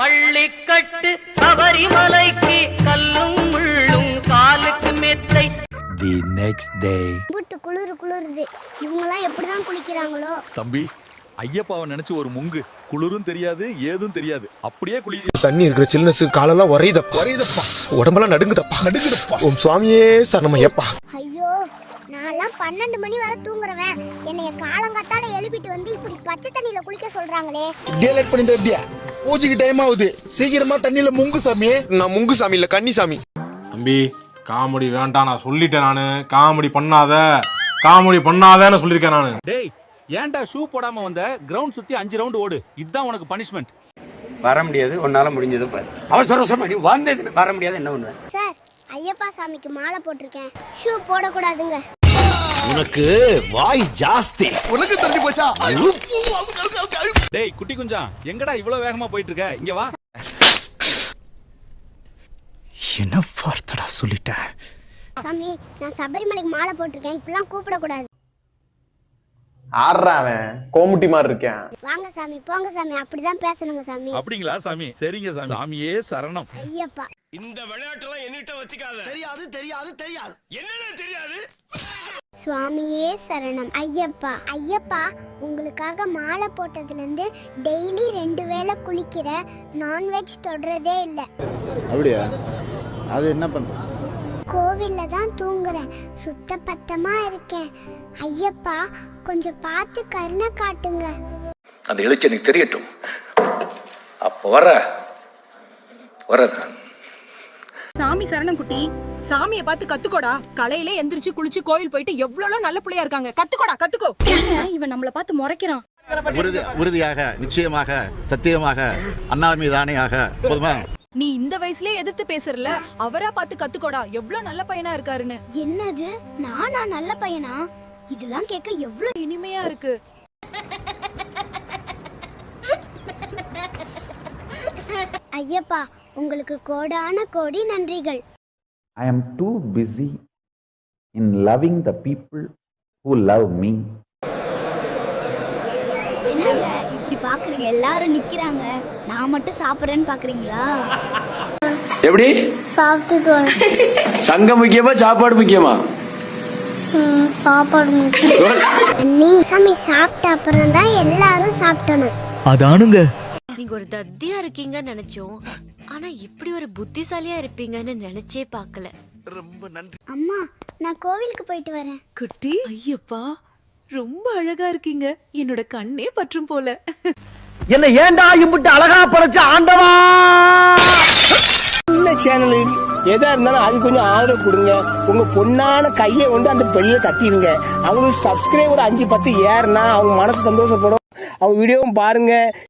பள்ளிக்கட்டு சபரிமலைக்கு கல்லும் முள்ளும் காலுக்கு மெத்தை. The next day. புட்டு குளிர் குளிருது. இவங்கெல்லாம் எப்படிதான் குளிக்கிறாங்களோ? தம்பி ஐயப்பாவை நினைச்சு ஒரு முங்கு. குளிரும் தெரியாது ஏதும் தெரியாது. அப்படியே குளி தண்ணி இருக்கிற சில்னஸ் காலெல்லாம் வரையுதப்பா வரையுதப்பா உடம்பெல்லாம் நடுங்குதப்பா. நடுங்குதப்பா. உன் சுவாமியே சரணமையப்பா. ஐயோ நான்லாம் பன்னெண்டு மணி வரை தூங்குறவன். என்னைய காலங்காத்தால எழுப்பிட்டு வந்து இப்படி பச்சை தண்ணியில குளிக்க சொல்றாங்களே. இப்படியே லேட் பண்ணிட்டு எப்படியா பூஜைக்கு டைம் ஆகுது. சீக்கிரமா தண்ணியில முங்கு சாமி. நான் முங்கு சாமி இல்ல கன்னி சாமி. தம்பி காமெடி வேண்டாம் நான் சொல்லிட்டேன் நானு. காமெடி பண்ணாத. காமெடி பண்ணாதன்னு சொல்லியிருக்கேன் நானு. டேய் ஏன்டா ஷூ போடாம வந்த? கிரவுண்ட் சுத்தி அஞ்சு ரவுண்ட் ஓடு. இதுதான் உனக்கு பனிஷ்மெண்ட் வர முடியாது உன்னால முடிஞ்சது பாரு. அவசர அவசரமா நீ வந்தது வர முடியாது என்ன பண்ணுவேன் சார் ஐயப்பா சாமிக்கு மாலை போட்டிருக்கேன். ஷூ போடக்கூடாதுங்க. உனக்கு வாய் ஜாஸ்தி. உனக்கு தண்ணி போச்சா? டேய் குட்டி குஞ்சா எங்கடா இவ்வளவு வேகமா போயிட்டு இருக்க இங்க வா. என்ன வார்த்தடா சொல்லிட்டேன் சாமி நான் சபரிமலைக்கு மாலை போட்டிருக்கேன். இப்படிலாம் கூப்பிடக்கூடாது. ஆடுறா அவன். கோமுட்டி மாதிரி இருக்கேன். வாங்க சாமி போங்க சாமி. அப்படிதான் பேசணுங்க சாமி. அப்படிங்களா சாமி? சரிங்க சாமி. சாமியே சரணம். ஐயப்பா. இந்த விளையாட்டெல்லாம் என்கிட்ட வச்சுக்காத. தெரியாது தெரியாது தெரியாது. என்னென்ன தெரியாது? சுவாமியே சரணம். ஐயப்பா ஐயப்பா உங்களுக்காக மாலை போட்டதுல இருந்து டெய்லி ரெண்டு வேளை குளிக்கிற நான்வெஜ் தொடுறதே இல்லை. அப்படியா? அது என்ன பண்ற கோவில்ல தான் தூங்குறேன். சுத்த பத்தமா இருக்கேன். ஐயப்பா கொஞ்சம் பார்த்து கருணை காட்டுங்க. அந்த எழுச்சி எனக்கு தெரியட்டும். அப்போ வர வரதான் சாமி சரணம் குட்டி. சாமியை பார்த்து கத்துக்கோடா. காலையில எந்திரிச்சு குளிச்சு கோவில் போயிட்டு எவ்வளவு நல்ல பிள்ளையா இருக்காங்க. கத்துக்கோடா கத்துக்கோ. இவன் நம்மள பார்த்து முறைக்கிறான். உறுதி உறுதியாக நிச்சயமாக சத்தியமாக அண்ணா மீது ஆணையாக போதுமா? நீ இந்த வயசுலயே எதிர்த்து பேசுறல அவரா பார்த்து கத்துக்கோடா. எவ்வளவு நல்ல பையனா இருக்காருன்னு. என்னது? நானா நல்ல பையனா? இதெல்லாம் கேட்க எவ்வளவு இனிமையா இருக்கு. ஐயப்பா உங்களுக்கு கோடான கோடி நன்றிகள். I am too busy in loving the people who love me. என்னங்க இப்படி பாக்குறீங்க? எல்லாரும் நிக்கிறாங்க. நான் மட்டும் சாப்பிடுறேன்னு பாக்குறீங்களா? எப்படி? சாப்பிட்டுட்டு சங்கம் முக்கியமா சாப்பாடு முக்கியமா? சாப்பாடு நீ சாமி சாப்பிட்ட அப்புறம் தான் எல்லாரும் சாப்பிட்டணும் அதானுங்க நீங்க ஒரு தத்தியா இருக்கீங்கன்னு நினைச்சோம். ஆனா இப்படி ஒரு புத்திசாலியா இருப்பீங்கன்னு நினைச்சே பார்க்கல. அம்மா நான் கோவிலுக்கு போயிட்டு வரேன். குட்டி ஐயப்பா ரொம்ப அழகா இருக்கீங்க. என்னோட கண்ணே பற்றும் போல. என்ன ஏன்டா இம்புட்டு அழகா படைச்ச ஆண்டவா? சேனலு எதா இருந்தாலும் அது கொஞ்சம் ஆதரவு கொடுங்க. உங்க பொண்ணான கையை வந்து அந்த பெண்ணில தட்டிடுங்க அவங்களுக்கு சப்ஸ்கிரைபர் அஞ்சு பத்து ஏறுனா அவங்க மனசு சந்தோஷப்படும். அவங்க வீடியோவும் பாருங்க.